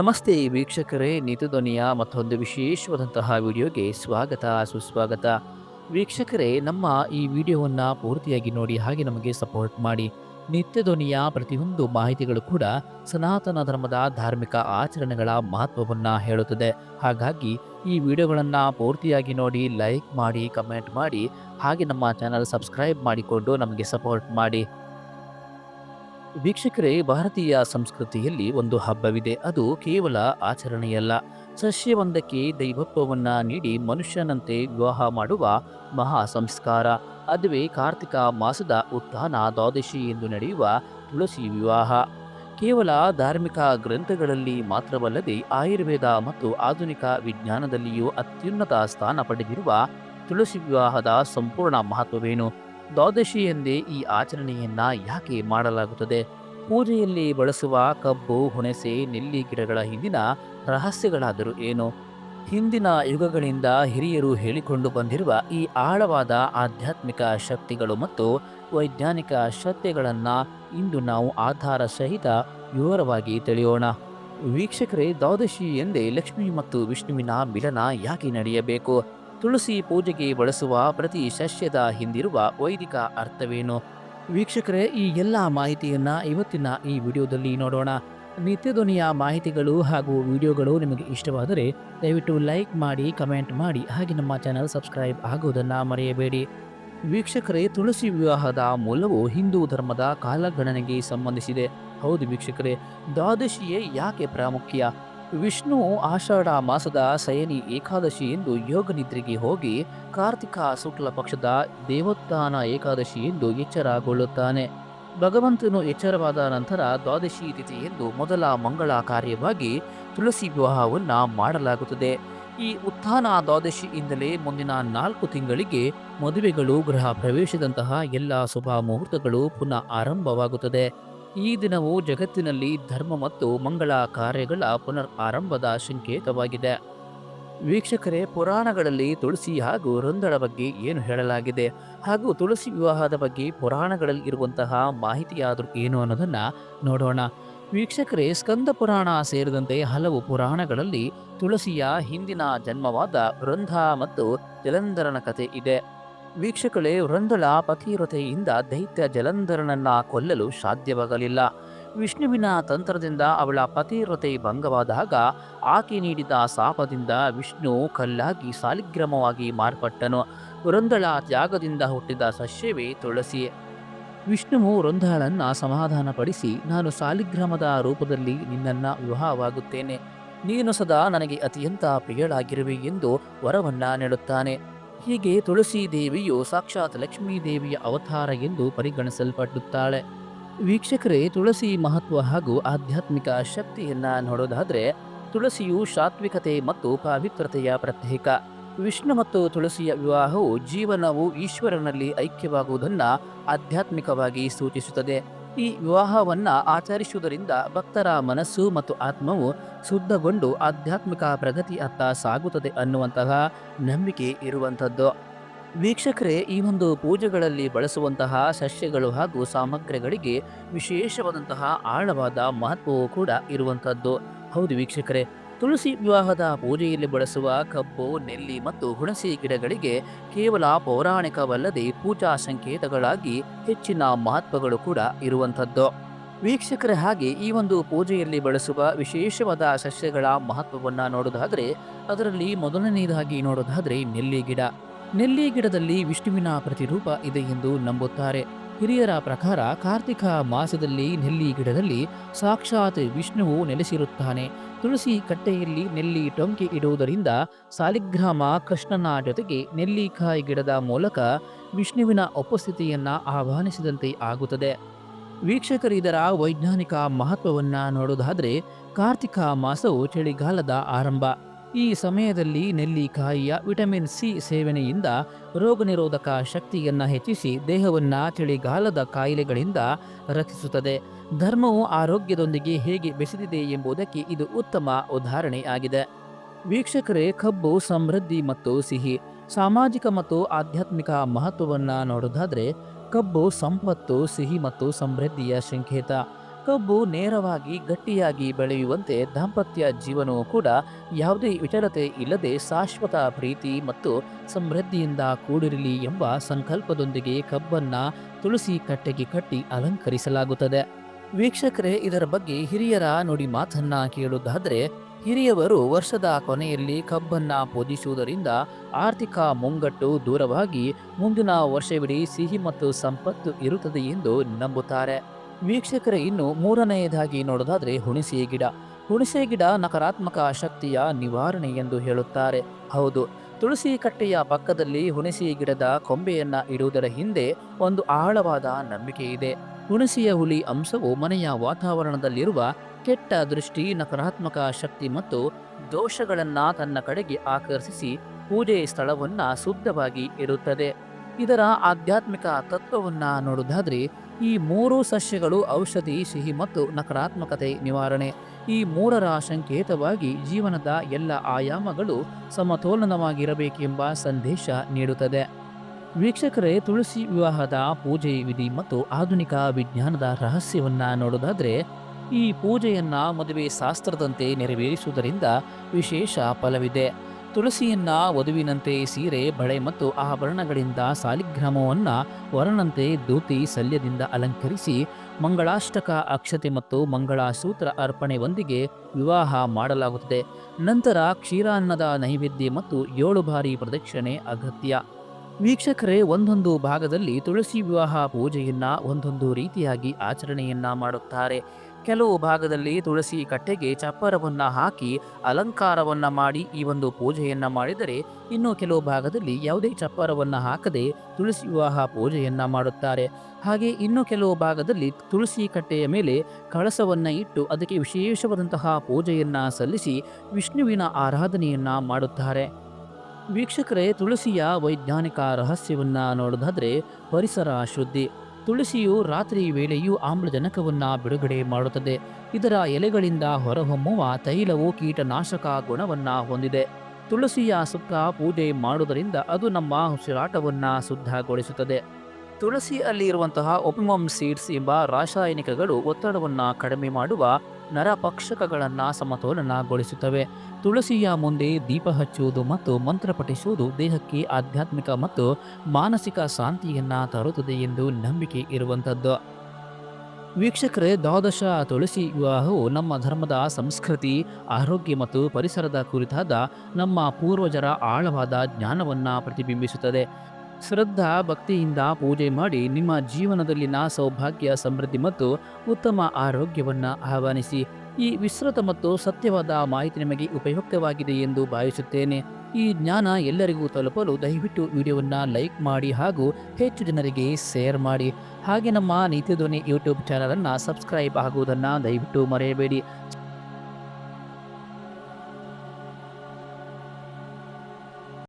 ನಮಸ್ತೆ ವೀಕ್ಷಕರೇ ನಿತ್ಯಧ್ವನಿಯ ಮತ್ತೊಂದು ವಿಶೇಷವಾದಂತಹ ವಿಡಿಯೋಗೆ ಸ್ವಾಗತ, ಸುಸ್ವಾಗತ. ವೀಕ್ಷಕರೇ, ನಮ್ಮ ಈ ವಿಡಿಯೋವನ್ನು ಪೂರ್ತಿಯಾಗಿ ನೋಡಿ ಹಾಗೆ ನಮಗೆ ಸಪೋರ್ಟ್ ಮಾಡಿ. ನಿತ್ಯಧ್ವನಿಯ ಪ್ರತಿಯೊಂದು ಮಾಹಿತಿಗಳು ಕೂಡ ಸನಾತನ ಧರ್ಮದ ಧಾರ್ಮಿಕ ಆಚರಣೆಗಳ ಮಹತ್ವವನ್ನು ಹೇಳುತ್ತದೆ. ಹಾಗಾಗಿ ಈ ವಿಡಿಯೋಗಳನ್ನು ಪೂರ್ತಿಯಾಗಿ ನೋಡಿ ಲೈಕ್ ಮಾಡಿ, ಕಮೆಂಟ್ ಮಾಡಿ, ಹಾಗೆ ನಮ್ಮ ಚಾನಲ್ ಸಬ್ಸ್ಕ್ರೈಬ್ ಮಾಡಿಕೊಂಡು ನಮಗೆ ಸಪೋರ್ಟ್ ಮಾಡಿ. ವೀಕ್ಷಕರೇ, ಭಾರತೀಯ ಸಂಸ್ಕೃತಿಯಲ್ಲಿ ಒಂದು ಹಬ್ಬವಿದೆ. ಅದು ಕೇವಲ ಆಚರಣೆಯಲ್ಲ. ಸಸ್ಯವೊಂದಕ್ಕೆ ದೈವತ್ವವನ್ನ ನೀಡಿ ಮನುಷ್ಯನಂತೆ ವಿವಾಹ ಮಾಡುವ ಮಹಾ ಸಂಸ್ಕಾರ ಅದುವೇ ಕಾರ್ತಿಕ ಮಾಸದ ಉತ್ಥಾನ ದ್ವಾದಶಿ ಎಂದು ನಡೆಯುವ ತುಳಸಿ ವಿವಾಹ. ಕೇವಲ ಧಾರ್ಮಿಕ ಗ್ರಂಥಗಳಲ್ಲಿ ಮಾತ್ರವಲ್ಲದೆ ಆಯುರ್ವೇದ ಮತ್ತು ಆಧುನಿಕ ವಿಜ್ಞಾನದಲ್ಲಿಯೂ ಅತ್ಯುನ್ನತ ಸ್ಥಾನ ಪಡೆದಿರುವ ತುಳಸಿ ವಿವಾಹದ ಸಂಪೂರ್ಣ ಮಹತ್ವವೇನು? ದ್ವಾದಶಿ ಎಂದೇ ಈ ಆಚರಣೆಯನ್ನು ಯಾಕೆ ಮಾಡಲಾಗುತ್ತದೆ? ಪೂಜೆಯಲ್ಲಿ ಬಳಸುವ ಕಬ್ಬು, ಹುಣಸೆ, ನೆಲ್ಲಿ ಗಿಡಗಳ ಹಿಂದಿನ ರಹಸ್ಯಗಳಾದರೂ ಏನು? ಹಿಂದಿನ ಯುಗಗಳಿಂದ ಹಿರಿಯರು ಹೇಳಿಕೊಂಡು ಬಂದಿರುವ ಈ ಆಳವಾದ ಆಧ್ಯಾತ್ಮಿಕ ಶಕ್ತಿಗಳು ಮತ್ತು ವೈಜ್ಞಾನಿಕ ಸತ್ಯಗಳನ್ನು ಇಂದು ನಾವು ಆಧಾರ ಸಹಿತ ವಿವರವಾಗಿ ತಿಳಿಯೋಣ. ವೀಕ್ಷಕರೇ, ದ್ವಾದಶಿ ಎಂದೇ ಲಕ್ಷ್ಮಿ ಮತ್ತು ವಿಷ್ಣುವಿನ ಮಿಲನ ಯಾಕೆ ನಡೆಯಬೇಕು? ತುಳಸಿ ಪೂಜೆಗೆ ಬಳಸುವ ಪ್ರತಿ ಸಸ್ಯದ ಹಿಂದಿರುವ ವೈದಿಕ ಅರ್ಥವೇನು? ವೀಕ್ಷಕರೇ, ಈ ಎಲ್ಲ ಮಾಹಿತಿಯನ್ನ ಇವತ್ತಿನ ಈ ವಿಡಿಯೋದಲ್ಲಿ ನೋಡೋಣ. ನಿತ್ಯಧ್ವನಿಯ ಮಾಹಿತಿಗಳು ಹಾಗೂ ವಿಡಿಯೋಗಳು ನಿಮಗೆ ಇಷ್ಟವಾದರೆ ದಯವಿಟ್ಟು ಲೈಕ್ ಮಾಡಿ, ಕಮೆಂಟ್ ಮಾಡಿ, ಹಾಗೆ ನಮ್ಮ ಚಾನಲ್ ಸಬ್ಸ್ಕ್ರೈಬ್ ಆಗುವುದನ್ನು ಮರೆಯಬೇಡಿ. ವೀಕ್ಷಕರೇ, ತುಳಸಿ ವಿವಾಹದ ಮೂಲವು ಹಿಂದೂ ಧರ್ಮದ ಕಾಲಗಣನೆಗೆ ಸಂಬಂಧಿಸಿದೆ. ಹೌದು ವೀಕ್ಷಕರೇ, ದ್ವಾದಶಿಯೇ ಯಾಕೆ ಪ್ರಾಮುಖ್ಯ? ವಿಷ್ಣು ಆಷಾಢ ಮಾಸದ ಸಯನಿ ಏಕಾದಶಿ ಎಂದು ಯೋಗ ನಿದ್ರೆಗೆ ಹೋಗಿ ಕಾರ್ತಿಕ ಶುಕ್ಲ ಪಕ್ಷದ ದೇವೋತ್ಥಾನ ಏಕಾದಶಿ ಎಂದು ಎಚ್ಚರಗೊಳ್ಳುತ್ತಾನೆ. ಭಗವಂತನು ಎಚ್ಚರವಾದ ನಂತರ ದ್ವಾದಶಿ ತಿಥಿ ಎಂದು ಮೊದಲ ಮಂಗಳ ಕಾರ್ಯವಾಗಿ ತುಳಸಿ ವಿವಾಹವನ್ನು ಮಾಡಲಾಗುತ್ತದೆ. ಈ ಉತ್ಥಾನ ದ್ವಾದಶಿಯಿಂದಲೇ ಮುಂದಿನ ನಾಲ್ಕು ತಿಂಗಳಿಗೆ ಮದುವೆಗಳು, ಗೃಹ ಪ್ರವೇಶದಂತಹ ಎಲ್ಲ ಶುಭ ಮುಹೂರ್ತಗಳು ಪುನಃ ಆರಂಭವಾಗುತ್ತದೆ. ಈ ದಿನವು ಜಗತ್ತಿನಲ್ಲಿ ಧರ್ಮ ಮತ್ತು ಮಂಗಳ ಕಾರ್ಯಗಳ ಪುನರ್ ಆರಂಭದ ಸಂಕೇತವಾಗಿದೆ. ವೀಕ್ಷಕರೇ, ಪುರಾಣಗಳಲ್ಲಿ ತುಳಸಿ ಹಾಗೂ ರಂದಳ ಬಗ್ಗೆ ಏನು ಹೇಳಲಾಗಿದೆ ಹಾಗೂ ತುಳಸಿ ವಿವಾಹದ ಬಗ್ಗೆ ಪುರಾಣಗಳಲ್ಲಿ ಇರುವಂತಹ ಮಾಹಿತಿಯಾದರೂ ಏನು ಅನ್ನೋದನ್ನ ನೋಡೋಣ. ವೀಕ್ಷಕರೇ, ಸ್ಕಂದ ಪುರಾಣ ಸೇರಿದಂತೆ ಹಲವು ಪುರಾಣಗಳಲ್ಲಿ ತುಳಸಿಯ ಹಿಂದಿನ ಜನ್ಮವಾದ ವೃಂಧ ಮತ್ತು ಜಲಂಧರನ ಕಥೆ ಇದೆ. ವೀಕ್ಷಕರೇ ವೃಂದಳ ಪತಿವ್ರತೆಯಿಂದ ದೈತ್ಯ ಜಲಂಧರನನ್ನ ಕೊಲ್ಲಲು ಸಾಧ್ಯವಾಗಲಿಲ್ಲ. ವಿಷ್ಣುವಿನ ತಂತ್ರದಿಂದ ಅವಳ ಪತಿವ್ರತೆ ಭಂಗವಾದಾಗ ಆಕೆ ನೀಡಿದ ಶಾಪದಿಂದ ವಿಷ್ಣು ಕಲ್ಲಾಗಿ ಸಾಲಿಗ್ರಾಮವಾಗಿ ಮಾರ್ಪಟ್ಟನು. ವೃಂದಳ ತ್ಯಾಗದಿಂದ ಹುಟ್ಟಿದ ಸಸ್ಯವೇ ತುಳಸಿ. ವಿಷ್ಣುವು ವೃಂದಳನ್ನು ಸಮಾಧಾನಪಡಿಸಿ, ನಾನು ಸಾಲಿಗ್ರಾಮದ ರೂಪದಲ್ಲಿ ನಿನ್ನನ್ನು ವಿವಾಹವಾಗುತ್ತೇನೆ. ನೀನು ಸದಾ ನನಗೆ ಅತ್ಯಂತ ಪ್ರಿಯಳಾಗಿರುವೆ ಎಂದು ವರವನ್ನು ನೀಡುತ್ತಾನೆ ಹೀಗೆ ತುಳಸಿ ದೇವಿಯು ಸಾಕ್ಷಾತ್ ಲಕ್ಷ್ಮೀ ದೇವಿಯ ಅವತಾರ ಎಂದು ಪರಿಗಣಿಸಲ್ಪಡುತ್ತಾಳೆ ವೀಕ್ಷಕರೇ, ತುಳಸಿ ಮಹತ್ವ ಹಾಗೂ ಆಧ್ಯಾತ್ಮಿಕ ಶಕ್ತಿಯನ್ನು ನೋಡೋದಾದ್ರೆ, ತುಳಸಿಯು ಸಾತ್ವಿಕತೆ ಮತ್ತು ಪವಿತ್ರತೆಯ ಪ್ರತ್ಯೇಕ. ವಿಷ್ಣು ಮತ್ತು ತುಳಸಿಯ ವಿವಾಹವು ಜೀವನವು ಈಶ್ವರನಲ್ಲಿ ಐಕ್ಯವಾಗುವುದನ್ನು ಆಧ್ಯಾತ್ಮಿಕವಾಗಿ ಸೂಚಿಸುತ್ತದೆ. ಈ ವಿವಾಹವನ್ನು ಆಚರಿಸುವುದರಿಂದ ಭಕ್ತರ ಮನಸ್ಸು ಮತ್ತು ಆತ್ಮವು ಶುದ್ಧಗೊಂಡು ಆಧ್ಯಾತ್ಮಿಕ ಪ್ರಗತಿ ಅತ್ತ ಸಾಗುತ್ತದೆ ಅನ್ನುವಂತಹ ನಂಬಿಕೆ ಇರುವಂಥದ್ದು. ವೀಕ್ಷಕರೇ, ಈ ಒಂದು ಪೂಜೆಗಳಲ್ಲಿ ಬಳಸುವಂತಹ ಸಸ್ಯಗಳು ಹಾಗೂ ಸಾಮಗ್ರಿಗಳಿಗೆ ವಿಶೇಷವಾದಂತಹ ಆಳವಾದ ಮಹತ್ವವು ಕೂಡ ಇರುವಂಥದ್ದು. ಹೌದು ವೀಕ್ಷಕರೇ ತುಳಸಿ ವಿವಾಹದ ಪೂಜೆಯಲ್ಲಿ ಬಳಸುವ ಕಬ್ಬು, ನೆಲ್ಲಿ ಮತ್ತು ಹುಣಸಿ ಗಿಡಗಳಿಗೆ ಕೇವಲ ಪೌರಾಣಿಕವಲ್ಲದೆ ಪೂಜಾ ಸಂಕೇತಗಳಾಗಿ ಹೆಚ್ಚಿನ ಮಹತ್ವಗಳು ಕೂಡ ಇರುವಂಥದ್ದು. ವೀಕ್ಷಕರ ಹಾಗೆ ಈ ಒಂದು ಪೂಜೆಯಲ್ಲಿ ಬಳಸುವ ವಿಶೇಷವಾದ ಸಸ್ಯಗಳ ಮಹತ್ವವನ್ನು ನೋಡೋದಾದರೆ, ಅದರಲ್ಲಿ ಮೊದಲನೆಯದಾಗಿ ನೋಡೋದಾದರೆ ನೆಲ್ಲಿ ಗಿಡ. ನೆಲ್ಲಿ ಗಿಡದಲ್ಲಿ ವಿಷ್ಣುವಿನ ಪ್ರತಿರೂಪ ಇದೆ ಎಂದು ನಂಬುತ್ತಾರೆ. ಹಿರಿಯರ ಪ್ರಕಾರ ಕಾರ್ತಿಕ ಮಾಸದಲ್ಲಿ ನೆಲ್ಲಿ ಗಿಡದಲ್ಲಿ ಸಾಕ್ಷಾತ್ ವಿಷ್ಣುವು ನೆಲೆಸಿರುತ್ತಾನೆ. ತುಳಸಿ ಕಟ್ಟೆಯಲ್ಲಿ ನೆಲ್ಲಿ ಟೊಂಕಿ ಇಡುವುದರಿಂದ ಸಾಲಿಗ್ರಾಮ ಕೃಷ್ಣನ ಜೊತೆಗೆ ನೆಲ್ಲಿಕಾಯಿ ಗಿಡದ ಮೂಲಕ ವಿಷ್ಣುವಿನ ಉಪಸ್ಥಿತಿಯನ್ನು ಆಹ್ವಾನಿಸಿದಂತೆ ಆಗುತ್ತದೆ. ವೀಕ್ಷಕರು ಇದರ ವೈಜ್ಞಾನಿಕ ಮಹತ್ವವನ್ನು ನೋಡೋದಾದ್ರೆ ಕಾರ್ತಿಕ ಮಾಸವು ಚಳಿಗಾಲದ ಆರಂಭ. ಈ ಸಮಯದಲ್ಲಿ ನೆಲ್ಲಿಕಾಯಿಯ ವಿಟಮಿನ್ ಸಿ ಸೇವನೆಯಿಂದ ರೋಗನಿರೋಧಕ ಶಕ್ತಿಯನ್ನು ಹೆಚ್ಚಿಸಿ ದೇಹವನ್ನು ಚಳಿಗಾಲದ ಕಾಯಿಲೆಗಳಿಂದ ರಕ್ಷಿಸುತ್ತದೆ. ಧರ್ಮವು ಆರೋಗ್ಯದೊಂದಿಗೆ ಹೇಗೆ ಬೆಸೆದಿದೆ ಎಂಬುದಕ್ಕೆ ಇದು ಉತ್ತಮ ಉದಾಹರಣೆಯಾಗಿದೆ ವೀಕ್ಷಕರೇ, ಕಬ್ಬು, ಸಮೃದ್ಧಿ ಮತ್ತು ಸಿಹಿ, ಸಾಮಾಜಿಕ ಮತ್ತು ಆಧ್ಯಾತ್ಮಿಕ ಮಹತ್ವವನ್ನು ನೋಡೋದಾದರೆ ಕಬ್ಬು, ಸಂಪತ್ತು, ಸಿಹಿ ಮತ್ತು ಸಮೃದ್ಧಿಯ ಸಂಕೇತ. ಕಬ್ಬು ನೇರವಾಗಿ ಗಟ್ಟಿಯಾಗಿ ಬೆಳೆಯುವಂತೆ ದಾಂಪತ್ಯ ಜೀವನವು ಕೂಡ ಯಾವುದೇ ವಿಚಲತೆ ಇಲ್ಲದೆ ಶಾಶ್ವತ ಪ್ರೀತಿ ಮತ್ತು ಸಮೃದ್ಧಿಯಿಂದ ಕೂಡಿರಲಿ ಎಂಬ ಸಂಕಲ್ಪದೊಂದಿಗೆ ಕಬ್ಬನ್ನ ತುಳಸಿ ಕಟ್ಟೆಗೆ ಕಟ್ಟಿ ಅಲಂಕರಿಸಲಾಗುತ್ತದೆ. ವೀಕ್ಷಕರೇ, ಇದರ ಬಗ್ಗೆ ಹಿರಿಯರ ನುಡಿ ಮಾತನ್ನ ಕೇಳುವುದಾದರೆ, ಹಿರಿಯವರು ವರ್ಷದ ಕೊನೆಯಲ್ಲಿ ಕಬ್ಬನ್ನ ಪೂಜಿಸುವುದರಿಂದ ಆರ್ಥಿಕ ಮುಂಗಟ್ಟು ದೂರವಾಗಿ ಮುಂದಿನ ವರ್ಷವಿಡೀ ಸಿಹಿ ಮತ್ತು ಸಂಪತ್ತು ಇರುತ್ತದೆ ಎಂದು ನಂಬುತ್ತಾರೆ. ವೀಕ್ಷಕರೇ, ಇನ್ನು ಮೂರನೆಯದಾಗಿ ನೋಡೋದಾದರೆ ಹುಣಸೆ ಗಿಡ. ಹುಣಸೆ ಗಿಡ ನಕಾರಾತ್ಮಕ ಶಕ್ತಿಯ ನಿವಾರಣೆ ಎಂದು ಹೇಳುತ್ತಾರೆ. ಹೌದು, ತುಳಸಿ ಕಟ್ಟೆಯ ಪಕ್ಕದಲ್ಲಿ ಹುಣಸೆ ಗಿಡದ ಕೊಂಬೆಯನ್ನು ಇಡುವುದರ ಹಿಂದೆ ಒಂದು ಆಳವಾದ ನಂಬಿಕೆ ಇದೆ. ಹುಣಸೆಯ ಹುಲಿ ಅಂಶವು ಮನೆಯ ವಾತಾವರಣದಲ್ಲಿರುವ ಕೆಟ್ಟ ದೃಷ್ಟಿ, ನಕಾರಾತ್ಮಕ ಶಕ್ತಿ ಮತ್ತು ದೋಷಗಳನ್ನು ತನ್ನ ಕಡೆಗೆ ಆಕರ್ಷಿಸಿ ಪೂಜೆ ಸ್ಥಳವನ್ನು ಶುದ್ಧವಾಗಿ ಇಡುತ್ತದೆ ಇದರ ಆಧ್ಯಾತ್ಮಿಕ ತತ್ವವನ್ನ ನೋಡುವುದಾದ್ರೆ ಈ ಮೂರು ಸಸ್ಯಗಳು ಔಷಧಿ, ಸಿಹಿ ಮತ್ತು ನಕಾರಾತ್ಮಕತೆ ನಿವಾರಣೆ. ಈ ಮೂರರ ಸಂಕೇತವಾಗಿ ಜೀವನದ ಎಲ್ಲ ಆಯಾಮಗಳು ಸಮತೋಲನವಾಗಿರಬೇಕೆಂಬ ಸಂದೇಶ ನೀಡುತ್ತದೆ. ವೀಕ್ಷಕರೇ, ತುಳಸಿ ವಿವಾಹದ ಪೂಜೆ ವಿಧಿ ಮತ್ತು ಆಧುನಿಕ ವಿಜ್ಞಾನದ ರಹಸ್ಯವನ್ನು ನೋಡೋದಾದರೆ ಈ ಪೂಜೆಯನ್ನು ಮದುವೆ ಶಾಸ್ತ್ರದಂತೆ ನೆರವೇರಿಸುವುದರಿಂದ ವಿಶೇಷ ಫಲವಿದೆ. ತುಳಸಿಯನ್ನ ವಧುವಿನಂತೆ ಸೀರೆ, ಬಳೆ ಮತ್ತು ಆಭರಣಗಳಿಂದ ಸಾಲಿಗ್ರಾಮವನ್ನು ವರನಂತೆ ಧೂತಿ ಸಲ್ಯದಿಂದ ಅಲಂಕರಿಸಿ ಮಂಗಳಾಷ್ಟಕ ಅಕ್ಷತೆ ಮತ್ತು ಮಂಗಳಸೂತ್ರ ಅರ್ಪಣೆಯೊಂದಿಗೆ ವಿವಾಹ ಮಾಡಲಾಗುತ್ತದೆ. ನಂತರ ಕ್ಷೀರಾನ್ನದ ನೈವೇದ್ಯ ಮತ್ತು ಏಳು ಬಾರಿ ಪ್ರದಕ್ಷಿಣೆ ಅಗತ್ಯ. ವೀಕ್ಷಕರೇ, ಒಂದೊಂದು ಭಾಗದಲ್ಲಿ ತುಳಸಿ ವಿವಾಹ ಪೂಜೆಯನ್ನ ಒಂದೊಂದು ರೀತಿಯಾಗಿ ಆಚರಣೆಯನ್ನ ಮಾಡುತ್ತಾರೆ. ಕೆಲವು ಭಾಗದಲ್ಲಿ ತುಳಸಿ ಕಟ್ಟೆಗೆ ಚಪ್ಪರವನ್ನು ಹಾಕಿ ಅಲಂಕಾರವನ್ನು ಮಾಡಿ ಈ ಒಂದು ಪೂಜೆಯನ್ನು ಮಾಡಿದರೆ ಇನ್ನು ಕೆಲವು ಭಾಗದಲ್ಲಿ ಯಾವುದೇ ಚಪ್ಪರವನ್ನು ಹಾಕದೆ ತುಳಸಿ ವಿವಾಹ ಪೂಜೆಯನ್ನು ಮಾಡುತ್ತಾರೆ. ಹಾಗೆ ಇನ್ನು ಕೆಲವು ಭಾಗದಲ್ಲಿ ತುಳಸಿ ಕಟ್ಟೆಯ ಮೇಲೆ ಕಳಸವನ್ನು ಇಟ್ಟು ಅದಕ್ಕೆ ವಿಶೇಷವಾದಂತಹ ಪೂಜೆಯನ್ನು ಸಲ್ಲಿಸಿ ವಿಷ್ಣುವಿನ ಆರಾಧನೆಯನ್ನು ಮಾಡುತ್ತಾರೆ. ವೀಕ್ಷಕರೇ, ತುಳಸಿಯ ವೈಜ್ಞಾನಿಕ ರಹಸ್ಯವನ್ನು ನೋಡೋದಾದರೆ ಪರಿಸರ ಶುದ್ಧಿ. ತುಳಸಿಯು ರಾತ್ರಿ ವೇಳೆಯೂ ಆಮ್ಲಜನಕವನ್ನು ಬಿಡುಗಡೆ ಮಾಡುತ್ತದೆ. ಇದರ ಎಲೆಗಳಿಂದ ಹೊರಹೊಮ್ಮುವ ತೈಲವು ಕೀಟನಾಶಕ ಗುಣವನ್ನು ಹೊಂದಿದೆ. ತುಳಸಿಯ ಸುತ್ತ ಪೂಜೆ ಮಾಡುವುದರಿಂದ ಅದು ನಮ್ಮ ಉಸಿರಾಟವನ್ನು ಶುದ್ಧಗೊಳಿಸುತ್ತದೆ. ತುಳಸಿಯಲ್ಲಿ ಇರುವಂತಹ ಒಪಿಮಮ್ ಸೀಡ್ಸ್ ಎಂಬ ರಾಸಾಯನಿಕಗಳು ಒತ್ತಡವನ್ನು ಕಡಿಮೆ ಮಾಡುವ ನರಪಕ್ಷಕಗಳನ್ನು ಸಮತೋಲನಗೊಳಿಸುತ್ತವೆ. ತುಳಸಿಯ ಮುಂದೆ ದೀಪ ಹಚ್ಚುವುದು ಮತ್ತು ಮಂತ್ರ ಪಠಿಸುವುದು ದೇಹಕ್ಕೆ ಆಧ್ಯಾತ್ಮಿಕ ಮತ್ತು ಮಾನಸಿಕ ಶಾಂತಿಯನ್ನು ತರುತ್ತದೆ ಎಂದು ನಂಬಿಕೆ ಇರುವಂಥದ್ದು ವೀಕ್ಷಕರೇ, ದ್ವಾದಶ ತುಳಸಿ ವಿವಾಹವು ನಮ್ಮ ಧರ್ಮದ ಸಂಸ್ಕೃತಿ, ಆರೋಗ್ಯ ಮತ್ತು ಪರಿಸರದ ಕುರಿತಾದ ನಮ್ಮ ಪೂರ್ವಜರ ಆಳವಾದ ಜ್ಞಾನವನ್ನು ಪ್ರತಿಬಿಂಬಿಸುತ್ತದೆ. ಶ್ರದ್ಧಾ ಭಕ್ತಿಯಿಂದ ಪೂಜೆ ಮಾಡಿ ನಿಮ್ಮ ಜೀವನದಲ್ಲಿನ ಸೌಭಾಗ್ಯ, ಸಮೃದ್ಧಿ ಮತ್ತು ಉತ್ತಮ ಆರೋಗ್ಯವನ್ನು ಆಹ್ವಾನಿಸಿ. ಈ ವಿಸ್ತೃತ ಮತ್ತು ಸತ್ಯವಾದ ಮಾಹಿತಿ ನಿಮಗೆ ಉಪಯುಕ್ತವಾಗಿದೆ ಎಂದು ಭಾವಿಸುತ್ತೇನೆ. ಈ ಜ್ಞಾನ ಎಲ್ಲರಿಗೂ ತಲುಪಲು ದಯವಿಟ್ಟು ವಿಡಿಯೋವನ್ನು ಲೈಕ್ ಮಾಡಿ ಹಾಗೂ ಹೆಚ್ಚು ಜನರಿಗೆ ಶೇರ್ ಮಾಡಿ. ಹಾಗೆ ನಮ್ಮ ನಿತ್ಯಧ್ವನಿ ಯೂಟ್ಯೂಬ್ ಚಾನಲನ್ನು ಸಬ್ಸ್ಕ್ರೈಬ್ ಆಗುವುದನ್ನು ದಯವಿಟ್ಟು ಮರೆಯಬೇಡಿ.